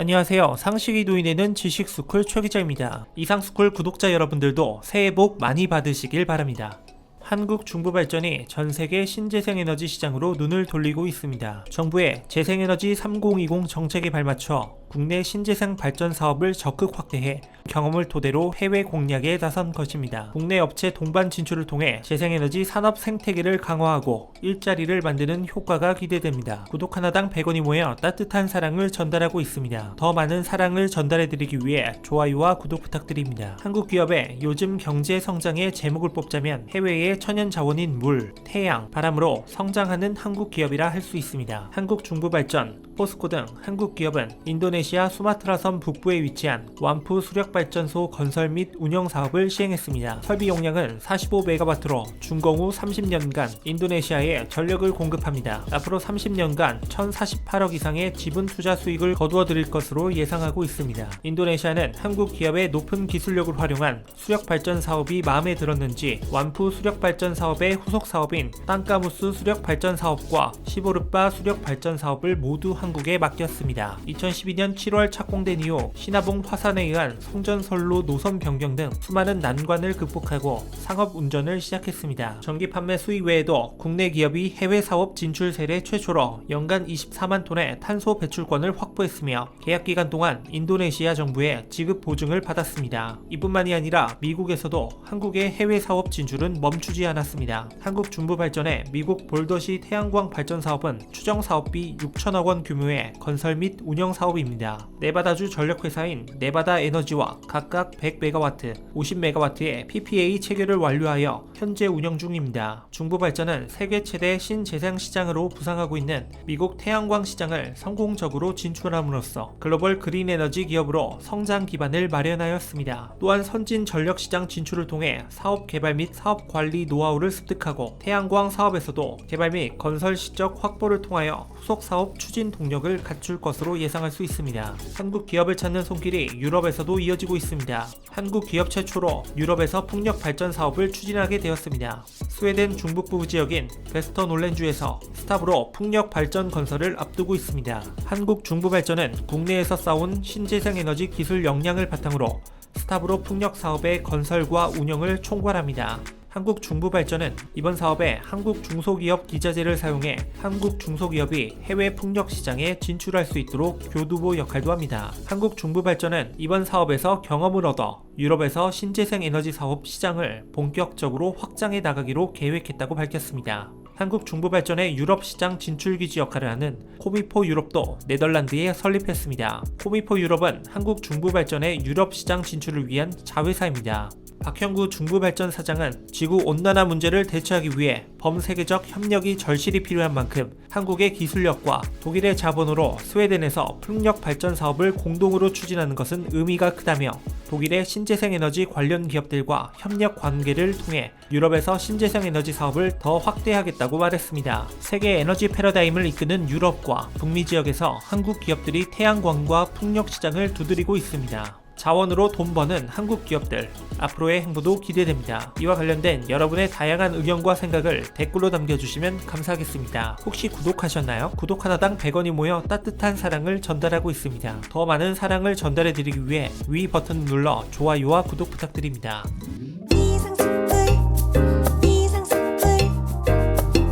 안녕하세요. 상식이 도인에는 지식스쿨 최 기자입니다. 이상스쿨 구독자 여러분들도 새해 복 많이 받으시길 바랍니다. 한국 중부 발전이 전 세계 신재생 에너지 시장으로 눈을 돌리고 있습니다. 정부의 재생에너지 3020 정책에 발맞춰 국내 신재생 발전 사업을 적극 확대해 경험을 토대로 해외 공략에 나선 것입니다. 국내 업체 동반 진출을 통해 재생에너지 산업 생태계를 강화하고 일자리를 만드는 효과가 기대됩니다. 구독 하나당 100원이 모여 따뜻한 사랑을 전달하고 있습니다. 더 많은 사랑을 전달해드리기 위해 좋아요와 구독 부탁드립니다. 한국 기업의 요즘 경제 성장의 제목을 뽑자면 해외의 천연 자원인 물, 태양, 바람으로 성장하는 한국 기업이라 할 수 있습니다. 한국 중부 발전, 포스코 등 한국 기업은 인도네시아 수마트라 섬 북부에 위치한 완푸 수력발전소 건설 및 운영 사업을 시행했습니다. 설비 용량은 45메가와트로 준공 후 30년간 인도네시아에 전력을 공급합니다. 앞으로 30년간 1,048억 이상의 지분 투자 수익을 거두어 드릴 것으로 예상하고 있습니다. 인도네시아는 한국 기업의 높은 기술력을 활용한 수력 발전 사업이 마음에 들었는지 완푸 수력 발전 사업의 후속 사업인 땅까무스 수력 발전 사업과 시보르바 수력 발전 사업을 모두 한 국에 맡겼습니다. 2012년 7월 착공된 이후 신화봉 화산에 의한 송전선로 노선 변경 등 수많은 난관을 극복하고 상업 운전을 시작했습니다. 전기 판매 수익 외에도 국내 기업이 해외 사업 진출 세례 최초로 연간 24만 톤의 탄소 배출권을 확보했으며 계약 기간 동안 인도네시아 정부의 지급 보증을 받았습니다. 이뿐만이 아니라 미국에서도 한국의 해외 사업 진출은 멈추지 않았습니다. 한국 중부 발전의 미국 볼더시 태양광 발전 사업은 추정 사업비 6천억 원 규모 의 건설 및 운영 사업입니다. 네바다주 전력회사인 네바다 에너지와 각각 100메가와트, 50메가와트의 PPA 체결을 완료하여 현재 운영 중입니다. 중부 발전은 세계 최대 신재생 시장으로 부상하고 있는 미국 태양광 시장을 성공적으로 진출함으로써 글로벌 그린 에너지 기업으로 성장 기반을 마련하였습니다. 또한 선진 전력 시장 진출을 통해 사업 개발 및 사업 관리 노하우를 습득하고 태양광 사업에서도 개발 및 건설 시적 확보를 통하여 후속 사업 추진 동력 을 갖출 것으로 예상할 수 있습니다. 한국 기업을 찾는 손길이 유럽에서도 이어지고 있습니다. 한국 기업 최초로 유럽에서 풍력 발전 사업을 추진하게 되었습니다. 스웨덴 중북부 지역인 베스터 놀랜주에서 스탑으로 풍력 발전 건설을 앞두고 있습니다. 한국 중부 발전은 국내에서 쌓은 신재생 에너지 기술 역량을 바탕으로 스탑으로 풍력 사업의 건설과 운영을 총괄합니다. 한국 중부발전은 이번 사업에 한국 중소기업 기자재를 사용해 한국 중소기업이 해외 풍력 시장에 진출할 수 있도록 교두보 역할도 합니다. 한국 중부발전은 이번 사업에서 경험을 얻어 유럽에서 신재생 에너지 사업 시장을 본격적으로 확장해 나가기로 계획했다고 밝혔습니다. 한국 중부발전의 유럽 시장 진출 기지 역할을 하는 코미포 유럽도 네덜란드에 설립했습니다. 코미포 유럽은 한국 중부발전의 유럽 시장 진출을 위한 자회사입니다. 박형구 중부발전 사장은 지구 온난화 문제를 대처하기 위해 범세계적 협력이 절실히 필요한 만큼 한국의 기술력과 독일의 자본으로 스웨덴에서 풍력 발전 사업을 공동으로 추진하는 것은 의미가 크다며 독일의 신재생 에너지 관련 기업들과 협력 관계를 통해 유럽에서 신재생 에너지 사업을 더 확대하겠다고 말했습니다. 세계 에너지 패러다임을 이끄는 유럽과 북미 지역에서 한국 기업들이 태양광과 풍력 시장을 두드리고 있습니다. 자원으로 돈 버는 한국 기업들 앞으로의 행보도 기대됩니다. 이와 관련된 여러분의 다양한 의견과 생각을 댓글로 남겨주시면 감사하겠습니다. 혹시 구독하셨나요? 구독 하나당 100원이 모여 따뜻한 사랑을 전달하고 있습니다. 더 많은 사랑을 전달해드리기 위해 위 버튼 눌러 좋아요와 구독 부탁드립니다.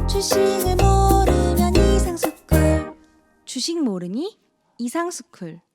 주식을 모르면 이상스쿨 주식 모르니 이상스쿨